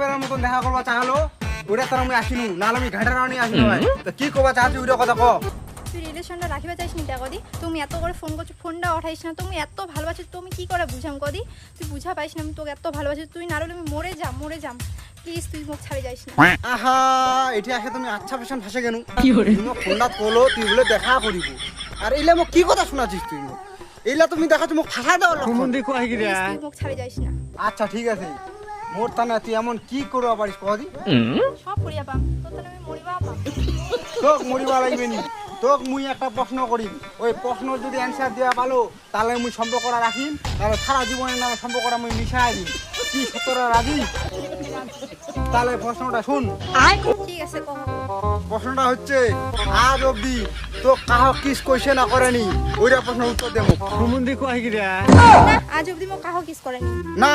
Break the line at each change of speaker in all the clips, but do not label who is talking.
বেলার মতন দেখা করবা চাহলো। ওটা তোর আমি আসিনু নাহলে আমি ঘাটের রানি আসিনু ভাই তো কি ওটা কথা ক।
তুই রিলেশনটা রাখিবা চাইস নি কদি তুমি এত করে ফোন করছ ফোনটা উঠাইস না তুমি এত তুমি কি করে বুঝাম কদি? তুই বুঝা পাইস না আমি তোকে এত ভালোবাসি তুই না হলে আমি মরে যাম মরে যাম। প্লিজ তুই মুখ ছাড়ি যাইস না
আহা এটি আসে তুমি আচ্ছা তুমি ফোনটা কলো তুই বলে দেখা করিব আর এইলা মোক কি কথা শোনাছিস তুই এইলা তুমি ফাঁসা
মুখ ছাড়ি যাইস না।
আচ্ছা ঠিক আছে। মোর তা না তুই এমন কি করবা পারিস কদি?
সব করিয়া পাম। তোর আমি মরিবা পাম।
তোক মরিবা লাগবে নি। তোক মুই একটা প্রশ্ন করিম। ওই প্রশ্ন যদি অ্যান্সার দেওয়া পালো তাহলে মুই সম্পর্কটা রাখিম তাহলে সারা জীবনের নামে সম্পর্কটা মুই মিশাই দিম। কি সত্যরা রাখি তাহলে প্রশ্নটা শুন।
ঠিক আছে কহ
প্রশ্নটা হচ্ছে আজ অবধি তো কাহ কিস কইছে না করেনি? ওইটা প্রশ্ন উত্তর দেবো
না আজ অবধি মোক কাহো কিস করেনি।
না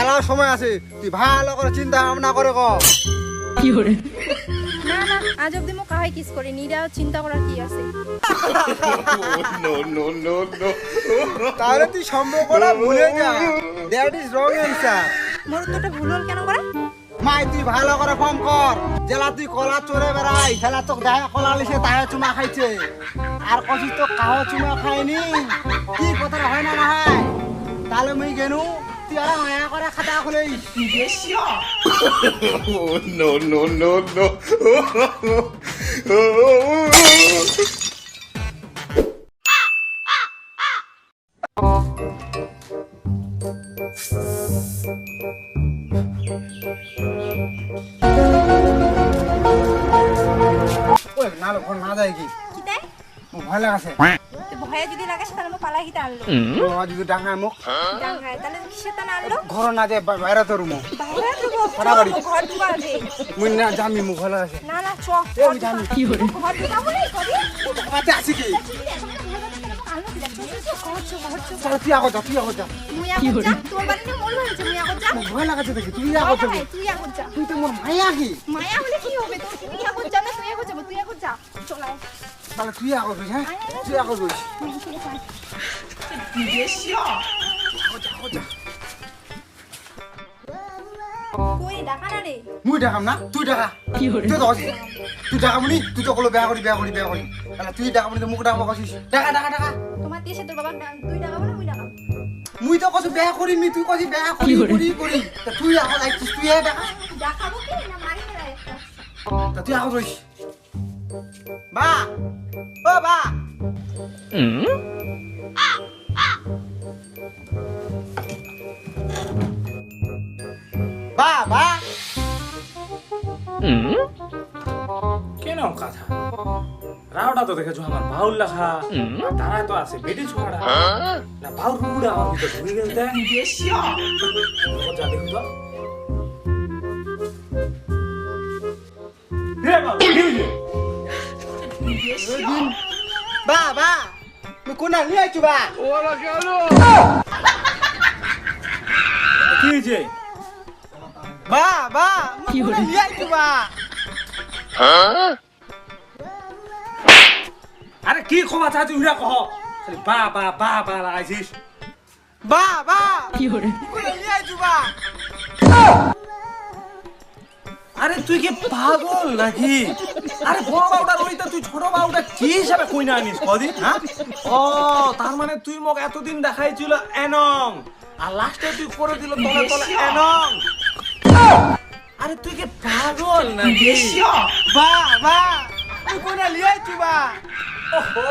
এলাও সময় আছে। তুই ভালো করে চিন্তা ভাবনা করে ক।
কি না আজ অবধি মোক কাহাই কিস করেনি এটা চিন্তা করার কি আছে?
তাহলে তুই সম্পর্কটা ভুলে যা। That is wrong answer
more উত্তরটা ভুল হল কেন করে
মাই তুই ভালো করে কম কর জেলা তুই কলা চড়ে বেড়াই খেলা তোক দেখা কলা লিছে তাহে চুমা খাইছে। আর কছিস তো কাহ চুমা খায়নি কি কথাটা হয় না না হয় তাহলে মুই গেনু। তুই আর মায়া করে খাতা খুলে
Oh, no, no, no, no.
ওই না যায় কি ভয় লাগাছে
ভয়ে যদি লাগাস তাহলে মোক পালাই কিতা আনলো
বাবা যদি ডাঙায় মোক
ডাঙায় তাহলে কিসে তা না আনলো
ঘর না যায় বাইরে তো রুম
বাইরে দেবো
ফাটাফাটি।
ঘর ঢুকা আগে
মুই না জামি মোক ভয় লাগাছে
না না চ
এ, আমি
কি? হরে ঘর ঢুকাবো নি কদি
আসি কি চল তুই আগত যা তুই আগত যা।
মুই আগত যা তোর বাড়ি নিয়ে মোর বাড়ি মুই আগত যা।
ভয় লাগাছে দেখি তুই আগত যাবি
তুই আগত যা।
তুই তো মোর মায়া কি?
মায়া হলে কি হবে যা না তুই তুই যা। চলাই
তাহলে তুই আগত হইস হ্যাঁ? তুই আগত হইস
কই ডাকা না রে?
মুই দেখাম না তুই দেখা তুই তুই দেখামনি তুই তো কলো বেয়া করি বেয়া করি বেয়া করি। তাহলে তুই দেখামনি তো মুখ দেখাব কছিস দেখা দেখা দেখা
তোমার দিয়ে তোর বাবা তুই ডাকাবো না মুই ডাকাবো?
মুই তো কছো বেয়া তুই বেয়া করি করি করি। তুই আগত আইছিস তুই দেখা
ডাকাবো কি? না মারি মেলা একটা।
তুই আগত হইস বা ও বা। বা বা।
কেন কথা? রাওটা তো দেখেছ আমার বাউল লেখা। তারাই তো আছে বেটি ছোড়া না বাউল রুমুড়া আমার ভিতর ঢুকে গেল দেখ যা দেখুন
বা বা তুই কোনা নিয়ে আইছু বা
কি হয়েছে?
বা বা কি কোনা নিয়ে আইছু বা
আরে কি খবর চাচ্ছি উড়া কহ। খালি বা বা বা বা লাগাইছিস।
বা বা কি হরে কোনা নিয়ে আইছু বা
আরে তুই কি পাগল নাকি? আরে বড় বাউটা রইতে তুই ছোট বাউটা কি হিসাবে কই না আনিস? কদিন হ্যাঁ? ও তার মানে তুই মোক এতদিন দেখাইছিল এনং। আর লাস্টে তুই করে দিল তলে তলে এনং। আরে তুই কি পাগল নাকি?
বা বা। তুই কোনা নিয়ে আইছু বা।
ওহো!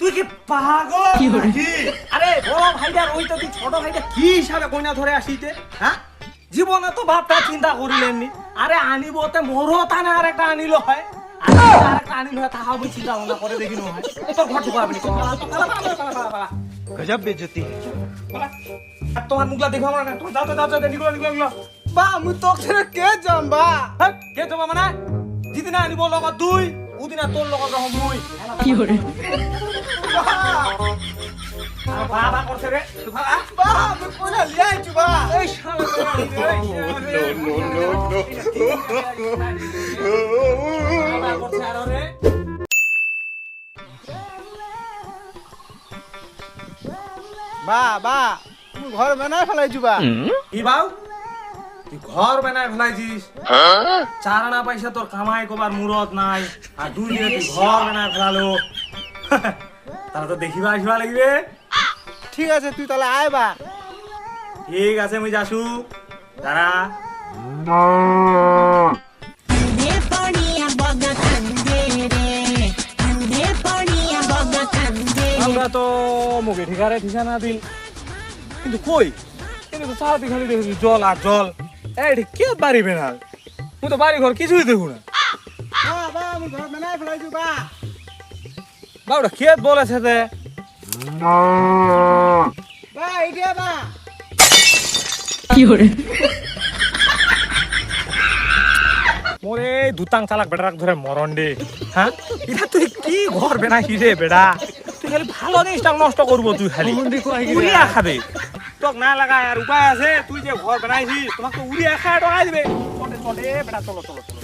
তুই কি পাগল নাকি? আরে বড় ভাইটা রইতে তুই ছোট ভাইটা কি হিসাবে কইনা ধরে আসিতে হ্যাঁ? জীবনে তো বাপটা চিন্তা করিলেননি। আরে আনিব তে মোরও তানে আর একটা আনিল হয়। আর একটা আনিল হয় তাহাও বই চিন্তা ভাবনা করে দেখিনো হয়। তোর ঘর ঢুকাবি নি
গজব বেজতি
আর তোমার মুখলা দেখো আমরা না তো নিগুলো নিগুলো নিগুলো
বা মুই তোক কে যাম বা
কে তোমার মানে? যিদিনা আনিব লগত তুই। উদিনা তোর লগত রহ মুই। আর বাবা করছে রে। তুই
বা মুই বা
এই শালা বাবা করছে আরও রে।
ঘর বানাই ফেলাইছু বা?
কি বাউ? তুই ঘর বানায় ফেলাইছিস? চার আনা পয়সা তোর কামাই কবার মুরত নাই আর দুই দিনে তুই ঘর বানায় ফেলালো। তাহলে তো দেখিবা আসবা লাগবে।
ঠিক আছে তুই তাহলে আয় বা।
ঠিক আছে মুই যাসু। দাঁড়া।
কান্দে পড়িয়া বগা কান্দে রে কান্দে পড়িয়া বগা কান্দে
আমরা তো মুখে ঠিকারে ঠিকানা দিন কিন্তু কই? কিন্তু সারাদিন খালি দেখছি জল আর জল। এই কে বাড়ি বেনাল মুই তো বাড়ি ঘর কিছুই দেখু না। বাবুটা কে বলেছে যে মোরে দুতাং চালাক বেটারাক ধরে মরণ দে হ্যাঁ? এটা তুই কি ঘর বেনাইছি রে বেড়া? তুই খালি ভালো জিনিসটা নষ্ট করব তুই খালি। খাবে। তোক না লাগায় আর উপায় আছে, তুই যে ঘর বানাইছিস, তোমাকে তো উড়িয়া খায় টকাই দিবে। চলে চলে, বেটা, চলো চলো চলো